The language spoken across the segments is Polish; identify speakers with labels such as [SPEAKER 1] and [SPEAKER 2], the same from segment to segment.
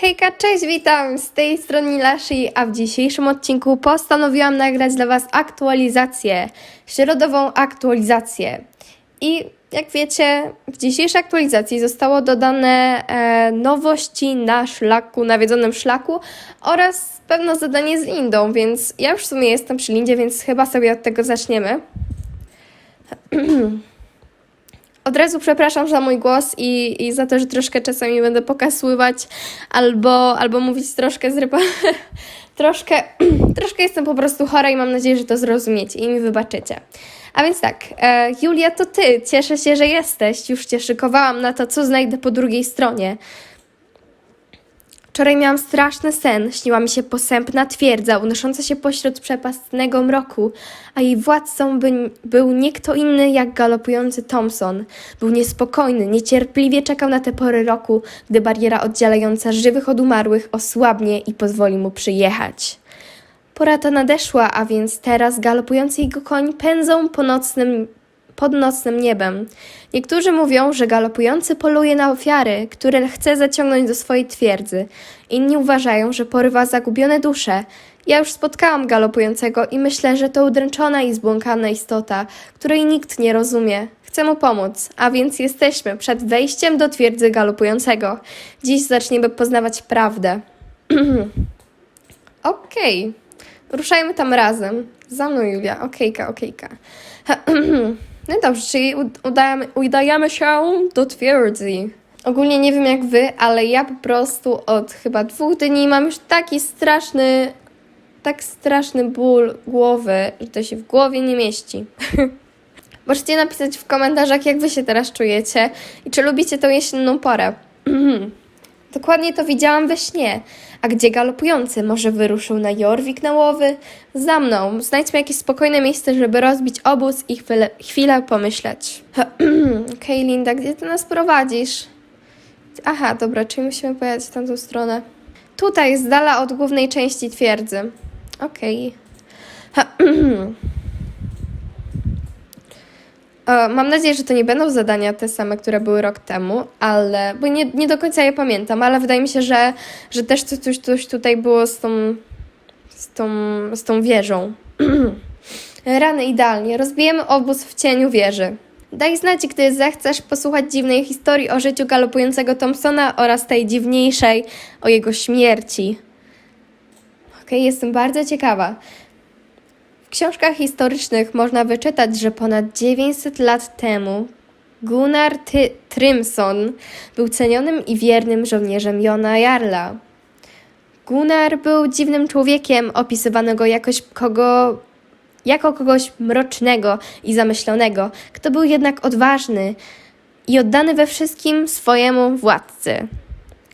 [SPEAKER 1] Hejka, cześć, witam! Z tej strony Lashi, a w dzisiejszym odcinku postanowiłam nagrać dla Was aktualizację, środową aktualizację. I jak wiecie, w dzisiejszej aktualizacji zostało dodane e, nowości na szlaku, nawiedzonym szlaku oraz pewne zadanie z Lindą, więc ja już w sumie jestem przy Lindzie, więc chyba sobie od tego zaczniemy. Od razu przepraszam za mój głos i, i za to, że troszkę czasami będę pokasływać albo, albo mówić troszkę zrypa. troszkę, troszkę jestem po prostu chora i mam nadzieję, że to zrozumiecie i mi wybaczycie. A więc tak, e, Julia, to ty. Cieszę się, że jesteś. Już cię szykowałam na to, co znajdę po drugiej stronie. Wczoraj miałam straszny sen. Śniła mi się posępna twierdza, unosząca się pośród przepastnego mroku, a jej władcą by, był nie kto inny jak galopujący Thompson. Był niespokojny, niecierpliwie czekał na te pory roku, gdy bariera oddzielająca żywych od umarłych osłabnie i pozwoli mu przyjechać. Pora ta nadeszła, a więc teraz galopujący jego koń pędzą po nocnym, pod nocnym niebem. Niektórzy mówią, że galopujący poluje na ofiary, które chce zaciągnąć do swojej twierdzy. Inni uważają, że porywa zagubione dusze. Ja już spotkałam galopującego i myślę, że to udręczona i zbłąkana istota, której nikt nie rozumie. Chcę mu pomóc, a więc jesteśmy przed wejściem do twierdzy galopującego. Dziś zaczniemy poznawać prawdę. Okej. Ruszajmy tam razem. Za mną, Julia. Okejka, okejka. No i dobrze, czyli ud- udajemy, udajemy się do twierdzy. Ogólnie nie wiem jak wy, ale ja po prostu od chyba dwóch dni mam już taki straszny, tak straszny ból głowy, że to się w głowie nie mieści. Możecie napisać w komentarzach, jak wy się teraz czujecie i czy lubicie tą jesienną porę. Dokładnie to widziałam we śnie. A gdzie galopujący? Może wyruszył na Jorwik na łowy? Za mną. Znajdźmy jakieś spokojne miejsce, żeby rozbić obóz i chwilę, chwilę pomyśleć. Okej, Linda, gdzie ty nas prowadzisz? Aha, dobra, czyli musimy pojechać w tamtą stronę. Tutaj, z dala od głównej części twierdzy. Okej. E, Mam nadzieję, że to nie będą zadania te same, które były rok temu, ale. bo nie, nie do końca je pamiętam, ale wydaje mi się, że, że też coś, coś, tutaj było z tą. z tą, z tą wieżą. Rany idealnie. Rozbijemy obóz w cieniu wieży. Daj znać, gdy zechcesz posłuchać dziwnej historii o życiu galopującego Thompsona oraz tej dziwniejszej o jego śmierci. Okej, jestem bardzo ciekawa. Książkach historycznych można wyczytać, że ponad 900 lat temu Gunnar Ty- Trymson był cenionym i wiernym żołnierzem Jona Jarla. Gunnar był dziwnym człowiekiem, opisywano go jakoś kogo, jako kogoś mrocznego i zamyślonego, kto był jednak odważny i oddany we wszystkim swojemu władcy.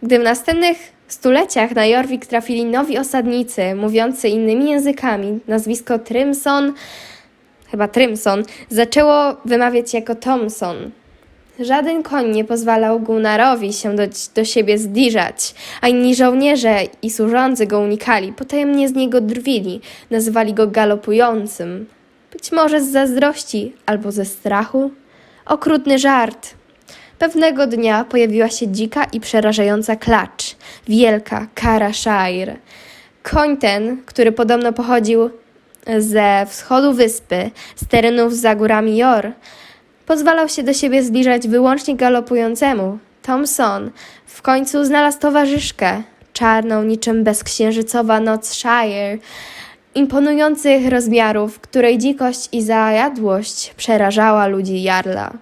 [SPEAKER 1] Gdy w następnych stuleciach na Jorvik trafili nowi osadnicy, mówiący innymi językami, nazwisko Trymson, chyba Trymson, zaczęło wymawiać jako Thomson. Żaden koń nie pozwalał Gunnarowi się do, do siebie zbliżać, a inni żołnierze i służący go unikali, potajemnie z niego drwili, nazywali go galopującym. Być może z zazdrości albo ze strachu. Okrutny żart. Pewnego dnia pojawiła się dzika i przerażająca klacz, wielka Kara Shire. Koń ten, który podobno pochodził ze wschodu wyspy, z terenów za górami Jor, pozwalał się do siebie zbliżać wyłącznie galopującemu. Thomson w końcu znalazł towarzyszkę, czarną niczym bezksiężycowa noc Shire, imponujących rozmiarów, której dzikość i zajadłość przerażała ludzi Jarla.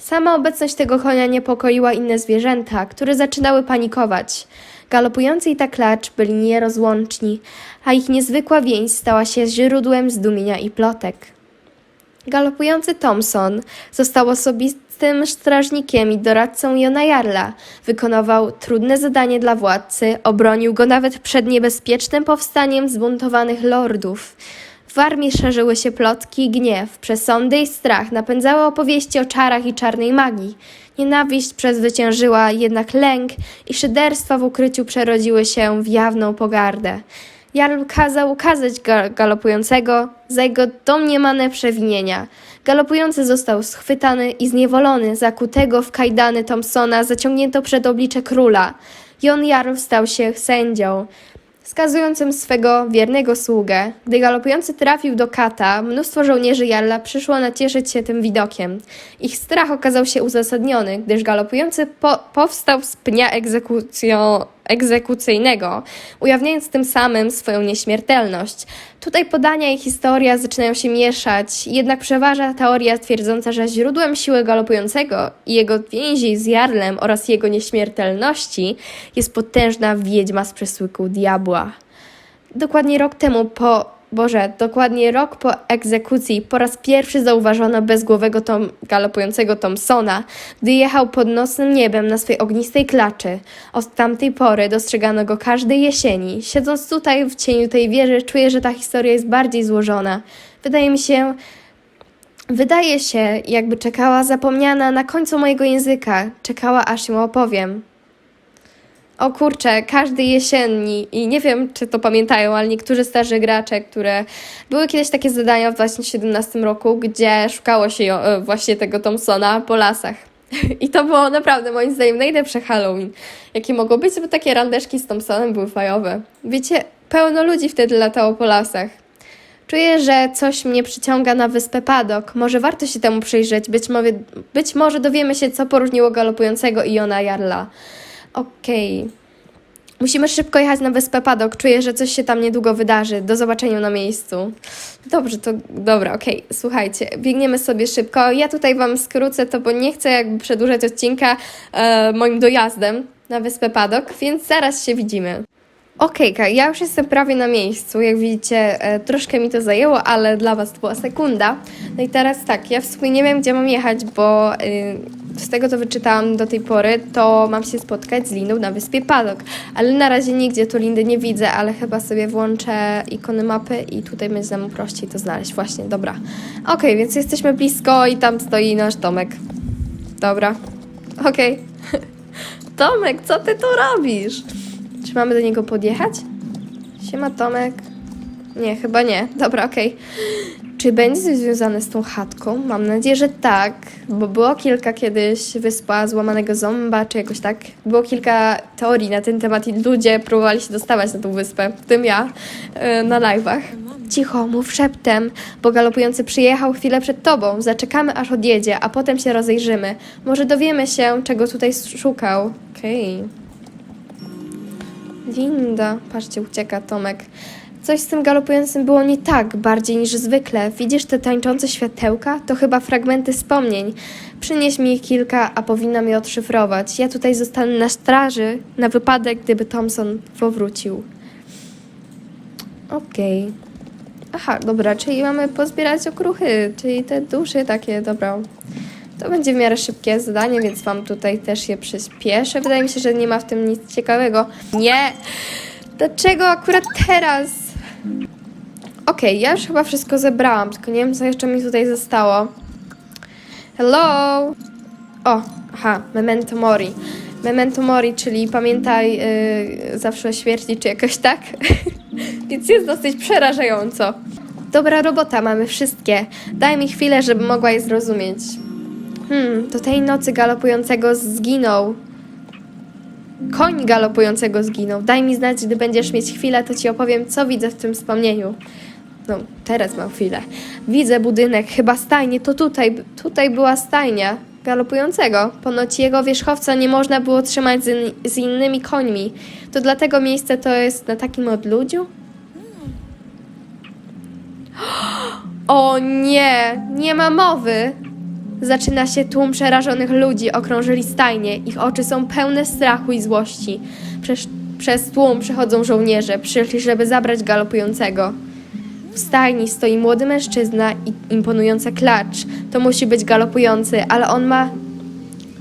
[SPEAKER 1] Sama obecność tego konia niepokoiła inne zwierzęta, które zaczynały panikować. Galopujący i ta klacz byli nierozłączni, a ich niezwykła więź stała się źródłem zdumienia i plotek. Galopujący Thompson został osobistym strażnikiem i doradcą Jona Jarla. Wykonywał trudne zadanie dla władcy, obronił go nawet przed niebezpiecznym powstaniem zbuntowanych lordów. W armii szerzyły się plotki gniew, przesądy i strach napędzały opowieści o czarach i czarnej magii. Nienawiść przezwyciężyła jednak lęk i szyderstwa w ukryciu przerodziły się w jawną pogardę. Jarl kazał ukazać ga- galopującego za jego domniemane przewinienia. Galopujący został schwytany i zniewolony, zakutego w kajdany Thompsona zaciągnięto przed oblicze króla. Jon Jarl stał się sędzią, skazującym swego wiernego sługę. Gdy galopujący trafił do kata, mnóstwo żołnierzy Jarla przyszło nacieszyć się tym widokiem. Ich strach okazał się uzasadniony, gdyż galopujący po powstał z pnia egzekucjo egzekucyjnego, ujawniając tym samym swoją nieśmiertelność. Tutaj podania i historia zaczynają się mieszać, jednak przeważa teoria twierdząca, że źródłem siły galopującego i jego więzi z Jarlem oraz jego nieśmiertelności jest potężna wiedźma z przesłyku diabła. Dokładnie rok temu po. Boże, dokładnie rok po egzekucji po raz pierwszy zauważono bezgłowego tom, galopującego Thompsona, gdy jechał pod nocnym niebem na swej ognistej klaczy. Od tamtej pory dostrzegano go każdej jesieni. Siedząc tutaj w cieniu tej wieży, czuję, że ta historia jest bardziej złożona. Wydaje mi się, wydaje się, jakby czekała zapomniana na końcu mojego języka. Czekała, aż ją opowiem. O kurczę, każdy jesienni i nie wiem, czy to pamiętają, ale niektórzy starzy gracze, które były kiedyś takie zadania w 2017 roku, gdzie szukało się e, właśnie tego Thompsona po lasach. I to było naprawdę moim zdaniem najlepsze Halloween, jakie mogło być, bo takie randeszki z Thompsonem były fajowe. Wiecie, pełno ludzi wtedy latało po lasach. Czuję, że coś mnie przyciąga na wyspę Padok. Może warto się temu przyjrzeć. Być może, być może dowiemy się, co poróżniło galopującego Iona Jarla. Okej. Musimy szybko jechać na wyspę Padok. Czuję, że coś się tam niedługo wydarzy. Do zobaczenia na miejscu. Dobrze, to dobra, okej. Słuchajcie, biegniemy sobie szybko. Ja tutaj Wam skrócę to, bo nie chcę jakby przedłużać odcinka e, moim dojazdem na wyspę Padok, więc zaraz się widzimy. Okej, Ka, ja już jestem prawie na miejscu. Jak widzicie, e, troszkę mi to zajęło, ale dla Was to była sekunda. No i teraz tak, ja w sumie nie wiem, gdzie mam jechać, bo y, z tego, co wyczytałam do tej pory, to mam się spotkać z Lindą na wyspie Padok. Ale na razie nigdzie tu Lindy nie widzę, ale chyba sobie włączę ikony mapy i tutaj będzie nam prościej to znaleźć. Właśnie, dobra. Okej, więc jesteśmy blisko i tam stoi nasz domek. Dobra. Okej. Tomek, co ty tu robisz? Czy mamy do niego podjechać? Siema Tomek. Nie, chyba nie. Dobra, okej. Czy będzie coś związane z tą chatką? Mam nadzieję, że tak, bo było kilka kiedyś wyspa złamanego zomba, czy jakoś tak. Było kilka teorii na ten temat i ludzie próbowali się dostawać na tą wyspę, w tym ja, e, na live'ach. Cicho, mów szeptem, bo galopujący przyjechał chwilę przed tobą. Zaczekamy, aż odjedzie, a potem się rozejrzymy. Może dowiemy się, czego tutaj szukał. Okej. Linda, patrzcie, ucieka Tomek. Coś z tym galopującym było nie tak, bardziej niż zwykle. Widzisz te tańczące światełka? To chyba fragmenty wspomnień. Przynieś mi ich kilka, a powinnam je odszyfrować. Ja tutaj zostanę na straży, na wypadek, gdyby Thompson powrócił. Okej. Aha, dobra, czyli mamy pozbierać okruchy, czyli te duszy takie, dobra. To będzie w miarę szybkie zadanie, więc wam tutaj też je przyspieszę. Wydaje mi się, że nie ma w tym nic ciekawego. Nie! Dlaczego akurat teraz? Okej, ja już chyba wszystko zebrałam, tylko nie wiem, co jeszcze mi tutaj zostało. Hello! O, aha, memento mori. Memento mori, czyli pamiętaj yy, zawsze o śmierci, czy jakoś tak. Więc jest dosyć przerażająco. Dobra robota, mamy wszystkie. Daj mi chwilę, żebym mogła je zrozumieć. Hmm, to tej nocy galopującego zginął. Koń galopującego zginął. Daj mi znać, gdy będziesz mieć chwilę, to ci opowiem, co widzę w tym wspomnieniu. No, teraz mam chwilę. Widzę budynek, chyba stajnie, to tutaj, tutaj była stajnia galopującego. Ponoć jego wierzchowca nie można było trzymać z, in, z innymi końmi. To dlatego miejsce to jest na takim odludziu? O nie, nie ma mowy. Zaczyna się tłum przerażonych ludzi, okrążyli stajnie. Ich oczy są pełne strachu i złości. Przez, przez tłum przechodzą żołnierze, przyszli, żeby zabrać galopującego. W stajni stoi młody mężczyzna i imponująca klacz. To musi być galopujący, ale on ma.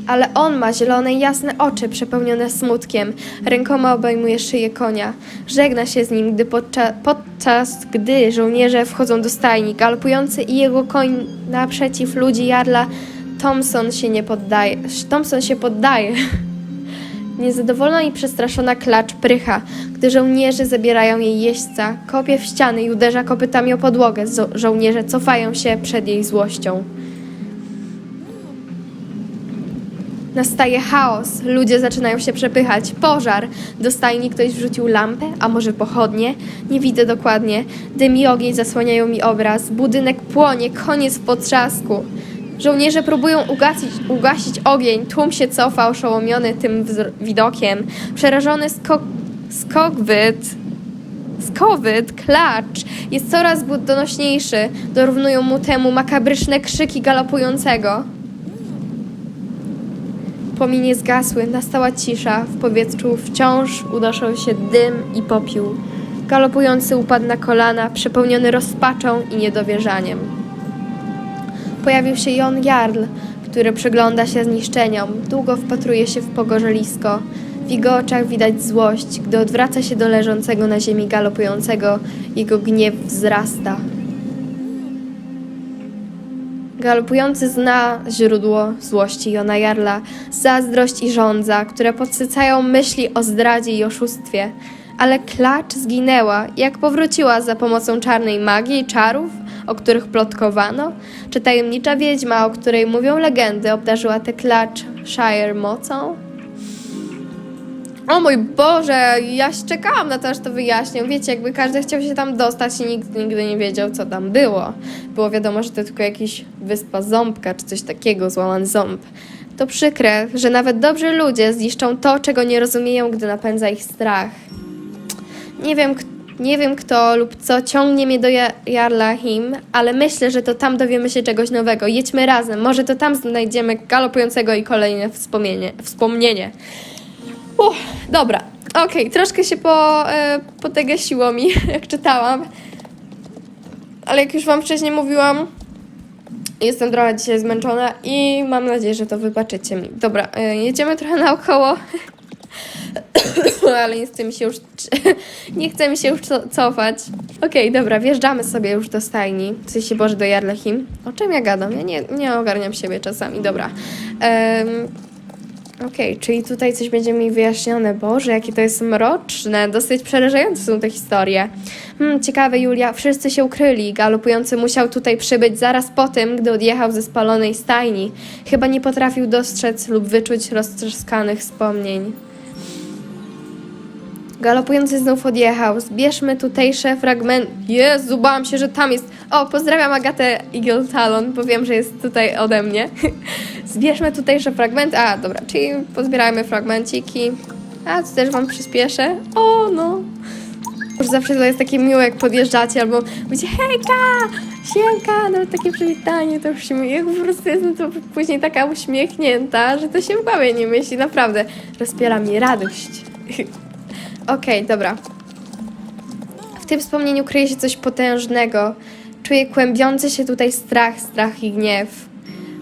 [SPEAKER 1] Ale on ma zielone jasne oczy przepełnione smutkiem. Rękoma obejmuje szyję konia. Żegna się z nim, gdy podcza, podczas gdy żołnierze wchodzą do stajni. Galopujący i jego koń naprzeciw ludzi Jarla. Thompson się nie poddaje. Thompson się poddaje. Niezadowolona i przestraszona klacz prycha, gdy żołnierze zabierają jej jeźdźca, kopie w ściany i uderza kopytami o podłogę. Żołnierze cofają się przed jej złością. Nastaje chaos, ludzie zaczynają się przepychać. Pożar. Do stajni ktoś wrzucił lampę, a może pochodnie? Nie widzę dokładnie. Dym i ogień zasłaniają mi obraz. Budynek płonie, koniec w potrzasku. Żołnierze próbują ugasić, ugasić ogień. Tłum się cofa, oszołomiony tym widokiem. Przerażony skok, skokwyt Skowyt, klacz jest coraz donośniejszy. Dorównują mu temu makabryczne krzyki galopującego. Płomienie zgasły, nastała cisza. W powietrzu wciąż unoszą się dym i popiół. Galopujący upadł na kolana, przepełniony rozpaczą i niedowierzaniem. Pojawił się Jon Jarl, który przygląda się zniszczeniom. Długo wpatruje się w pogorzelisko. W jego oczach widać złość. Gdy odwraca się do leżącego na ziemi galopującego, jego gniew wzrasta. Galopujący zna źródło złości Jona Jarla, zazdrość i żądza, które podsycają myśli o zdradzie i oszustwie. Ale klacz zginęła, jak powróciła za pomocą czarnej magii i czarów, o których plotkowano? Czy tajemnicza wiedźma, o której mówią legendy, obdarzyła tę klacz Shire mocą? O mój Boże, ja czekałam na to, aż to wyjaśnią. Wiecie, jakby każdy chciał się tam dostać i nikt nigdy nie wiedział, co tam było. Było wiadomo, że to tylko jakiś wyspa ząbka, czy coś takiego, złamany ząb. To przykre, że nawet dobrzy ludzie zniszczą to, czego nie rozumieją, gdy napędza ich strach. Nie wiem, nie wiem kto lub co ciągnie mnie do ja- Jarla Him, ale myślę, że to tam dowiemy się czegoś nowego. Jedźmy razem, może to tam znajdziemy galopującego i kolejne wspomnienie. wspomnienie. Dobra, okej, troszkę się po, e, potegasiło mi, jak czytałam. Ale jak już wam wcześniej mówiłam, jestem trochę dzisiaj zmęczona i mam nadzieję, że to wybaczycie mi. Dobra, e, jedziemy trochę naokoło. ale nie chce mi się już, nie mi się już co- cofać. Okej, dobra, wjeżdżamy sobie już do stajni. W sensie, Boże, do Jarlechim. O czym ja gadam? Ja nie, nie ogarniam siebie czasami, dobra. Em, Okej, czyli tutaj coś będzie mi wyjaśnione. Boże, jakie to jest mroczne, dosyć przerażające są te historie. Hmm, ciekawe, Julia, wszyscy się ukryli. Galopujący musiał tutaj przybyć zaraz po tym, gdy odjechał ze spalonej stajni. Chyba nie potrafił dostrzec lub wyczuć roztrzaskanych wspomnień. Galopujący znów odjechał. Zbierzmy tutejsze fragmenty. Jezu, bałam się, że tam jest. O, pozdrawiam Agatę Eagle Talon, bo wiem, że jest tutaj ode mnie. Zbierzmy tutejsze fragmenty. A, dobra, czyli pozbierajmy fragmenciki. A, tu też wam przyspieszę. O, no. Już zawsze to jest takie miłe, jak podjeżdżacie, albo mówicie hejka, siemka, nawet takie przywitanie, to jak po prostu jestem to później taka uśmiechnięta, że to się w głowie nie naprawdę. Rozpiera mi radość. Okej, dobra. W tym wspomnieniu kryje się coś potężnego. Czuję kłębiący się tutaj strach, strach i gniew.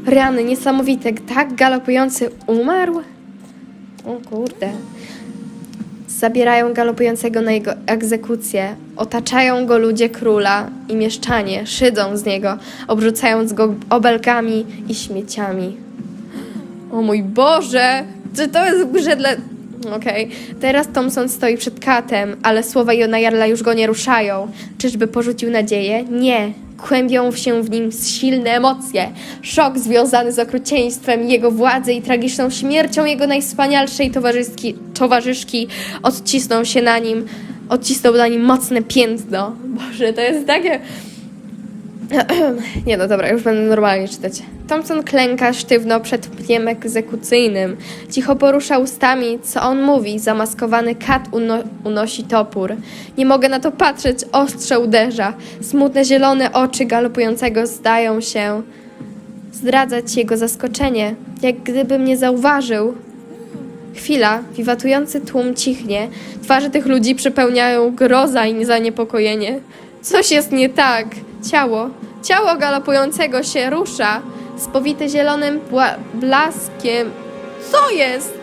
[SPEAKER 1] Rany niesamowite, tak galopujący umarł? O kurde. Zabierają galopującego na jego egzekucję. Otaczają go ludzie króla i mieszczanie, szydzą z niego, obrzucając go obelgami i śmieciami. O mój Boże! Czy to jest grze dla... Okej. Teraz Thompson stoi przed katem, ale słowa Jona Jarla już go nie ruszają. Czyżby porzucił nadzieję? Nie. Kłębią się w nim silne emocje. Szok związany z okrucieństwem jego władzy i tragiczną śmiercią jego najwspanialszej towarzyszki, towarzyszki odcisnął się na nim, odcisnął na nim mocne piętno. Boże, to jest takie... Nie no, dobra, już będę normalnie czytać. Thompson klęka sztywno przed pniem egzekucyjnym. Cicho porusza ustami, co on mówi. Zamaskowany kat uno unosi topór. Nie mogę na to patrzeć, ostrze uderza. Smutne zielone oczy galopującego zdają się zdradzać jego zaskoczenie, jak gdyby mnie zauważył. Chwila, wiwatujący tłum cichnie. Twarze tych ludzi przepełniają groza i zaniepokojenie. Coś jest nie tak. Ciało, ciało galopującego się rusza, spowite zielonym blaskiem. Co jest?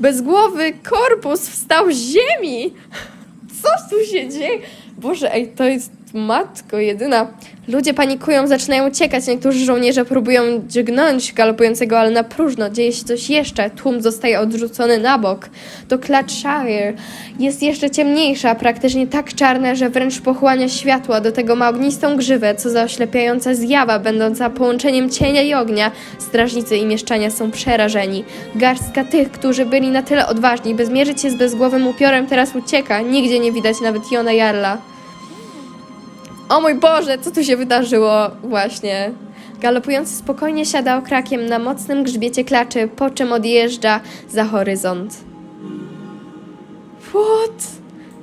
[SPEAKER 1] Bezgłowy korpus wstał z ziemi. Co tu się dzieje? Boże, ej, to jest Matko jedyna. Ludzie panikują, zaczynają uciekać. Niektórzy żołnierze próbują dźgnąć galopującego, ale na próżno. Dzieje się coś jeszcze. Tłum zostaje odrzucony na bok. To Clatshire jest jeszcze ciemniejsza, praktycznie tak czarna, że wręcz pochłania światło. Do tego ma ognistą grzywę, co za oślepiająca zjawa, będąca połączeniem cienia i ognia. Strażnicy i mieszczania są przerażeni. Garstka tych, którzy byli na tyle odważni, by zmierzyć się z bezgłowym upiorem, teraz ucieka. Nigdzie nie widać nawet Jona Jarla. O mój Boże, co tu się wydarzyło? Właśnie. Galopujący spokojnie siada okrakiem na mocnym grzbiecie klaczy, po czym odjeżdża za horyzont. What?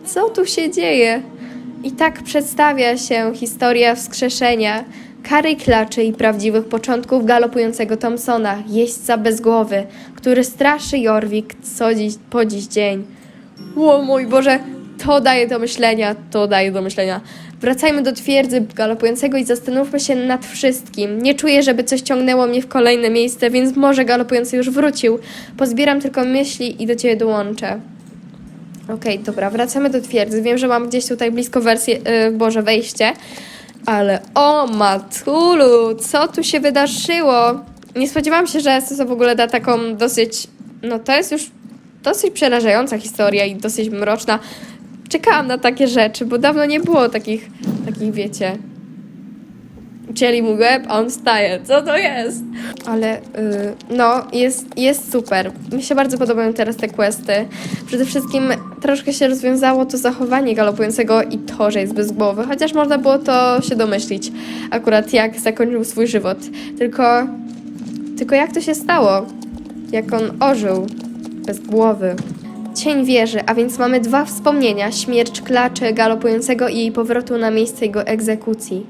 [SPEAKER 1] Co tu się dzieje? I tak przedstawia się historia wskrzeszenia, kary klaczy i prawdziwych początków galopującego Thompsona, jeźdźca bez głowy, który straszy Jorvik co dziś, po dziś dzień. O mój Boże, to daje do myślenia, to daje do myślenia. Wracajmy do twierdzy galopującego i zastanówmy się nad wszystkim. Nie czuję, żeby coś ciągnęło mnie w kolejne miejsce, więc może galopujący już wrócił. Pozbieram tylko myśli i do ciebie dołączę. Okej, dobra, wracamy do twierdzy. Wiem, że mam gdzieś tutaj blisko wersję, yy, Boże, wejście. Ale o matulu, co tu się wydarzyło? Nie spodziewałam się, że SSO w ogóle da taką dosyć, no to jest już dosyć przerażająca historia i dosyć mroczna. Czekałam na takie rzeczy, bo dawno nie było takich, takich wiecie. Ucięli mu łeb, a on staje. Co to jest? Ale y, no, jest, jest super. Mi się bardzo podobają teraz te questy. Przede wszystkim troszkę się rozwiązało to zachowanie galopującego i to, że jest bez głowy, chociaż można było to się domyślić, akurat jak zakończył swój żywot. Tylko, tylko jak to się stało? Jak on ożył bez głowy? Cień wieży, a więc mamy dwa wspomnienia: śmierć klaczy galopującego i jej powrotu na miejsce jego egzekucji.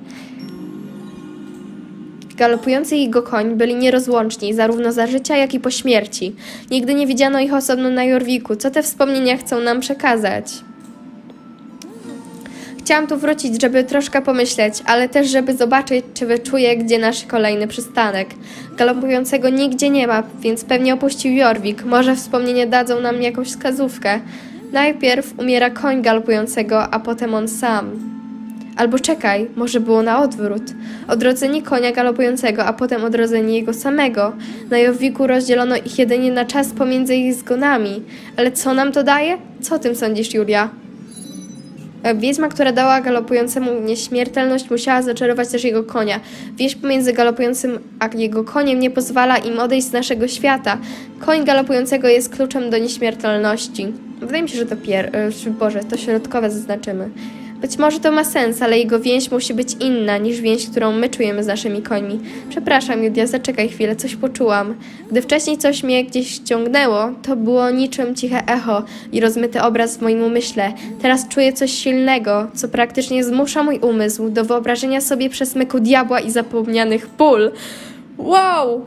[SPEAKER 1] Galopujący i jego koń byli nierozłączni, zarówno za życia, jak i po śmierci. Nigdy nie widziano ich osobno na Jorwiku. Co te wspomnienia chcą nam przekazać? Chciałam tu wrócić, żeby troszkę pomyśleć, ale też, żeby zobaczyć, czy wyczuję, gdzie nasz kolejny przystanek. Galopującego nigdzie nie ma, więc pewnie opuścił Jorwik. Może wspomnienia dadzą nam jakąś wskazówkę. Najpierw umiera koń galopującego, a potem on sam. Albo czekaj, może było na odwrót. Odrodzenie konia galopującego, a potem odrodzenie jego samego. Na Jorwiku rozdzielono ich jedynie na czas pomiędzy ich zgonami. Ale co nam to daje? Co o tym sądzisz, Julia? E, Wiedźma, która dała galopującemu nieśmiertelność, musiała zaczarować też jego konia. Wieś pomiędzy galopującym a jego koniem nie pozwala im odejść z naszego świata. Koń galopującego jest kluczem do nieśmiertelności. Wydaje mi się, że to pier... e, Boże, to środkowe zaznaczymy. Być może to ma sens, ale jego więź musi być inna niż więź, którą my czujemy z naszymi końmi. Przepraszam, Julia, zaczekaj chwilę, coś poczułam. Gdy wcześniej coś mnie gdzieś ściągnęło, to było niczym ciche echo i rozmyty obraz w moim umyśle. Teraz czuję coś silnego, co praktycznie zmusza mój umysł do wyobrażenia sobie przesmyku diabła i zapomnianych pól. Wow!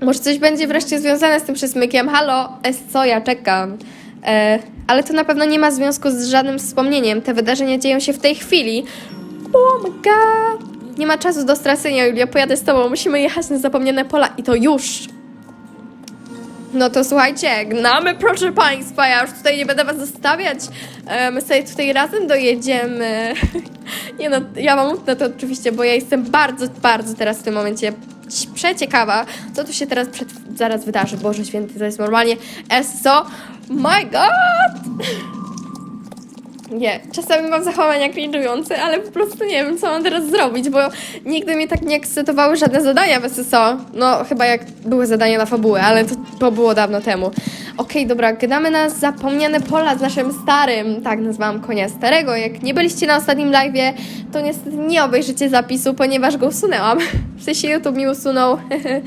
[SPEAKER 1] Może coś będzie wreszcie związane z tym przesmykiem. Halo, es co, ja czekam. E, ale to na pewno nie ma związku z żadnym wspomnieniem. Te wydarzenia dzieją się w tej chwili. Oh my god! Nie ma czasu do stracenia, Julia. Pojadę z tobą. Musimy jechać na zapomniane pola i to już. No to słuchajcie, gnamy, proszę Państwa, ja już tutaj nie będę Was zostawiać. E, My sobie tutaj razem dojedziemy. Nie no, ja mam na to oczywiście, bo ja jestem bardzo, bardzo teraz w tym momencie przeciekawa, co tu się teraz przed, zaraz wydarzy. Boże święty, to jest normalnie SO. My God! Nie, czasami mam zachowania cringe'ujące, ale po prostu nie wiem, co mam teraz zrobić, bo nigdy mnie tak nie ekscytowały żadne zadania w SSO. No, chyba jak były zadania na fabułę, ale to, to było dawno temu. Okej, dobra, gadamy na zapomniane pola z naszym starym, tak nazwałam konia starego. Jak nie byliście na ostatnim live'ie, to niestety nie obejrzycie zapisu, ponieważ go usunęłam. W sensie YouTube mi usunął.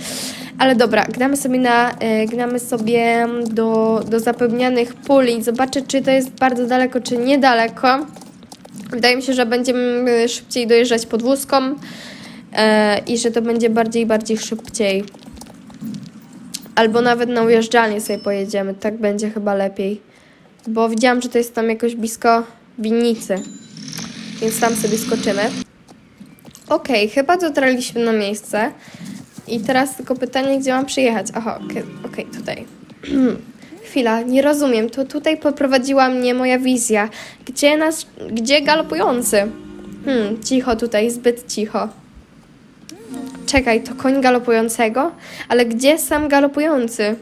[SPEAKER 1] Ale dobra, gnamy sobie na, e, gnamy sobie do, do zapewnianych pól i zobaczę, czy to jest bardzo daleko, czy niedaleko. Wydaje mi się, że będziemy szybciej dojeżdżać podwózką e, i że to będzie bardziej, bardziej szybciej. Albo nawet na ujeżdżalnię sobie pojedziemy, tak będzie chyba lepiej. Bo widziałam, że to jest tam jakoś blisko winnicy, więc tam sobie skoczymy. Okej, chyba dotarliśmy na miejsce. I teraz tylko pytanie, gdzie mam przyjechać? Aha, okej, tutaj. Chwila, nie rozumiem. To tutaj poprowadziła mnie moja wizja. Gdzie nas. Gdzie galopujący? Hmm, cicho tutaj, zbyt cicho. Czekaj, to koń galopującego? Ale gdzie sam galopujący?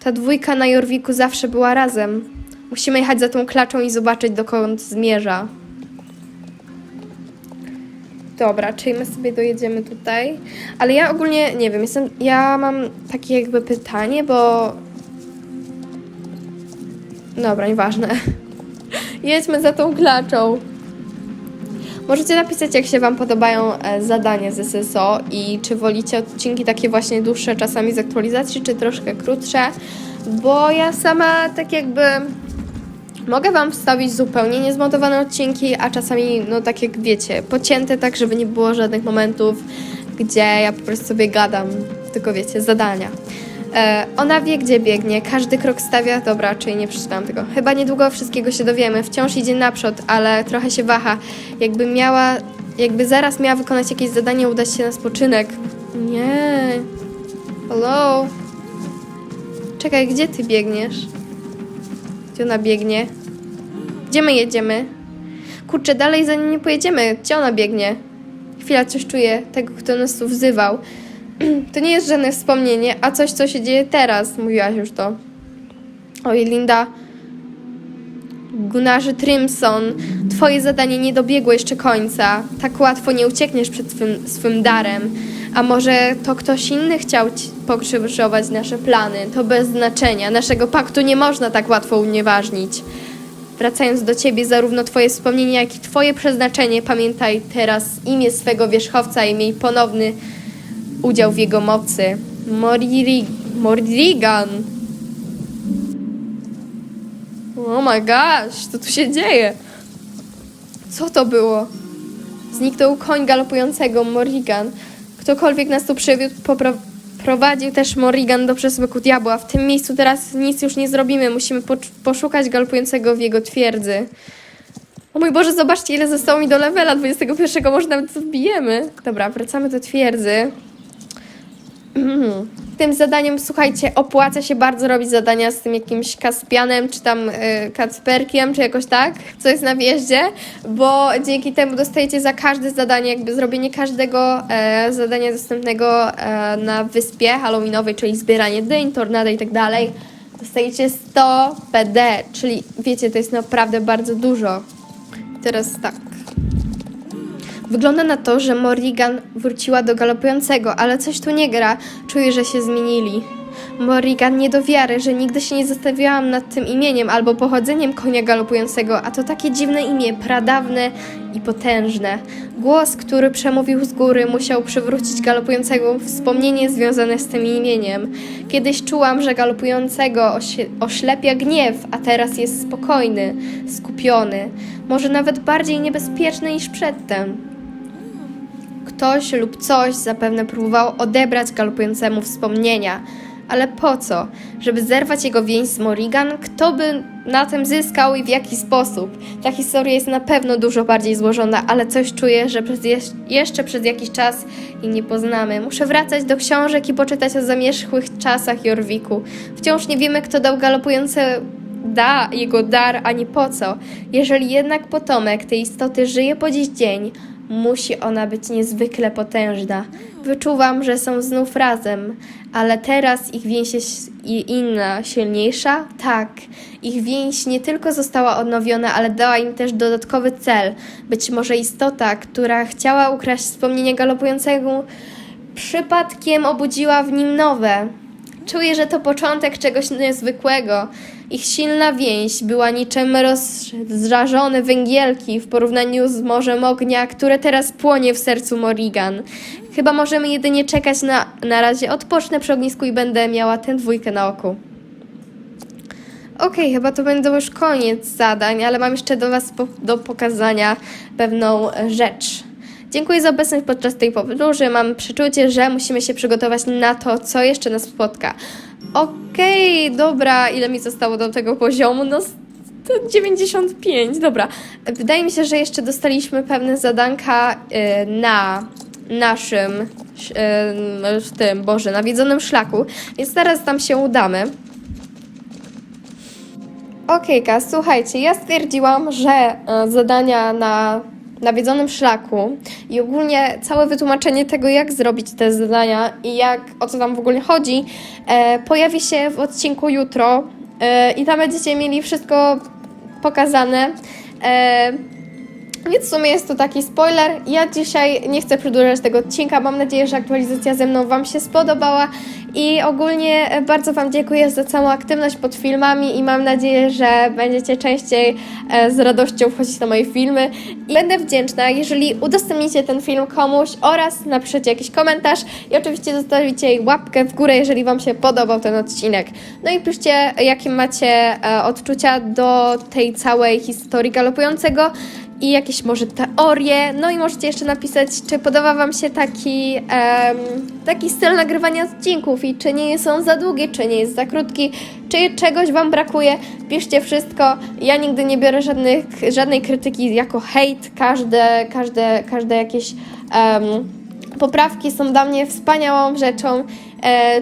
[SPEAKER 1] Ta dwójka na Jorwiku zawsze była razem. Musimy jechać za tą klaczą i zobaczyć, dokąd zmierza. Dobra, czyli my sobie dojedziemy tutaj. Ale ja ogólnie nie wiem, jestem. Ja mam takie jakby pytanie, bo. Dobra, nieważne. Jedźmy za tą klaczą. Możecie napisać, jak się Wam podobają e, zadania z SSO i czy wolicie odcinki takie właśnie dłuższe czasami z aktualizacji, czy troszkę krótsze, bo ja sama tak jakby mogę Wam wstawić zupełnie niezmontowane odcinki, a czasami, no tak jak wiecie, pocięte tak, żeby nie było żadnych momentów, gdzie ja po prostu sobie gadam, tylko wiecie, zadania. E, ona wie, gdzie biegnie, każdy krok stawia. Dobra, czyli nie przeczytałam tego. Chyba niedługo wszystkiego się dowiemy. Wciąż idzie naprzód, ale trochę się waha. Jakby miała, jakby zaraz miała wykonać jakieś zadanie, udać się na spoczynek. Nie. Hello? Czekaj, gdzie ty biegniesz? Gdzie ona biegnie? Gdzie my jedziemy? Kurczę, dalej za nią nie pojedziemy. Gdzie ona biegnie? Chwila, coś czuję. Tego, kto nas tu wzywał. To nie jest żadne wspomnienie, a coś, co się dzieje teraz. Mówiłaś już to. Oj, Linda. Gunnarzy Trimson, twoje zadanie nie dobiegło jeszcze końca. Tak łatwo nie uciekniesz przed swym, swym darem. A może to ktoś inny chciał ci pokrzyżować nasze plany? To bez znaczenia. Naszego paktu nie można tak łatwo unieważnić. Wracając do ciebie, zarówno twoje wspomnienia, jak i twoje przeznaczenie, pamiętaj teraz imię swego wierzchowca i miej ponowny udział w jego mocy. Morrigan. Oh my gosh, co tu się dzieje? Co to było? Zniknął koń galopującego, Morrigan. Ktokolwiek nas tu przywiódł, popro- prowadził też Morrigan do przesmyku diabła. W tym miejscu teraz nic już nie zrobimy. Musimy po- poszukać galopującego w jego twierdzy. O mój Boże, zobaczcie, ile zostało mi do levela 21. Może nawet wbijemy. Dobra, wracamy do twierdzy. Tym zadaniem, słuchajcie, opłaca się bardzo robić zadania z tym jakimś Kaspianem, czy tam y, Kacperkiem, czy jakoś tak, co jest na wjeździe, bo dzięki temu dostajecie za każde zadanie, jakby zrobienie każdego e, zadania dostępnego e, na wyspie halloweenowej, czyli zbieranie dyń, tornada i tak dalej, dostajecie 100 PD, czyli wiecie, to jest naprawdę bardzo dużo. Teraz tak. Wygląda na to, że Morrigan wróciła do galopującego, ale coś tu nie gra. Czuję, że się zmienili. Morrigan nie do wiary, że nigdy się nie zastanawiałam nad tym imieniem albo pochodzeniem konia galopującego, a to takie dziwne imię, pradawne i potężne. Głos, który przemówił z góry, musiał przywrócić galopującego wspomnienie związane z tym imieniem. Kiedyś czułam, że galopującego oślepia gniew, a teraz jest spokojny, skupiony, może nawet bardziej niebezpieczny niż przedtem. Ktoś lub coś zapewne próbował odebrać galopującemu wspomnienia. Ale po co? Żeby zerwać jego więź z Morrigan? Kto by na tym zyskał i w jaki sposób? Ta historia jest na pewno dużo bardziej złożona, ale coś czuję, że przez jeszcze przez jakiś czas jej nie poznamy. Muszę wracać do książek i poczytać o zamierzchłych czasach Jorwiku. Wciąż nie wiemy, kto dał galopujące da jego dar, ani po co. Jeżeli jednak potomek tej istoty żyje po dziś dzień, musi ona być niezwykle potężna. Wyczuwam, że są znów razem, ale teraz ich więź jest inna, silniejsza? Tak. Ich więź nie tylko została odnowiona, ale dała im też dodatkowy cel. Być może istota, która chciała ukraść wspomnienie galopującego, przypadkiem obudziła w nim nowe. Czuję, że to początek czegoś niezwykłego. Ich silna więź była niczym rozżarzone węgielki w porównaniu z morzem ognia, które teraz płonie w sercu Morrigan. Chyba możemy jedynie czekać na, na razie odpocznę przy ognisku i będę miała tę dwójkę na oku. Okej, chyba to będą już koniec zadań, ale mam jeszcze do Was po, do pokazania pewną rzecz. Dziękuję za obecność podczas tej podróży. Mam przeczucie, że musimy się przygotować na to, co jeszcze nas spotka. Okej, dobra, ile mi zostało do tego poziomu? No, s- to 95, dobra. Wydaje mi się, że jeszcze dostaliśmy pewne zadanka y, na naszym, y, w tym, Boże, nawiedzonym szlaku, więc teraz tam się udamy. Okejka, słuchajcie, ja stwierdziłam, że e, zadania na nawiedzonym szlaku i ogólnie całe wytłumaczenie tego, jak zrobić te zadania i jak, o co tam w ogóle chodzi, e, pojawi się w odcinku jutro e, i tam będziecie mieli wszystko pokazane. E, więc w sumie jest to taki spoiler. Ja dzisiaj nie chcę przedłużać tego odcinka. Mam nadzieję, że aktualizacja ze mną Wam się spodobała. I ogólnie e, bardzo Wam dziękuję za całą aktywność pod filmami i mam nadzieję, że będziecie częściej e, z radością wchodzić na moje filmy. I będę wdzięczna, jeżeli udostępnicie ten film komuś oraz napiszecie jakiś komentarz i oczywiście zostawicie łapkę w górę, jeżeli Wam się podobał ten odcinek. No i piszcie, jakie macie e, odczucia do tej całej historii galopującego i jakieś może teorie. No i możecie jeszcze napisać, czy podoba Wam się taki, taki styl nagrywania odcinków i czy nie są za długie, czy nie jest za krótki, czy czegoś Wam brakuje. Piszcie wszystko. Ja nigdy nie biorę żadnych, żadnej krytyki jako hejt. Każde, każde, każde jakieś poprawki są dla mnie wspaniałą rzeczą,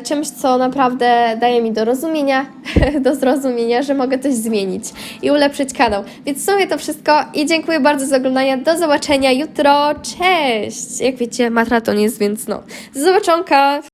[SPEAKER 1] czymś, co naprawdę daje mi do rozumienia, do zrozumienia, że mogę coś zmienić i ulepszyć kanał. Więc w sumie to wszystko i dziękuję bardzo za oglądanie. Do zobaczenia jutro. Cześć! Jak wiecie, matraton jest, więc no. Zobaczonka!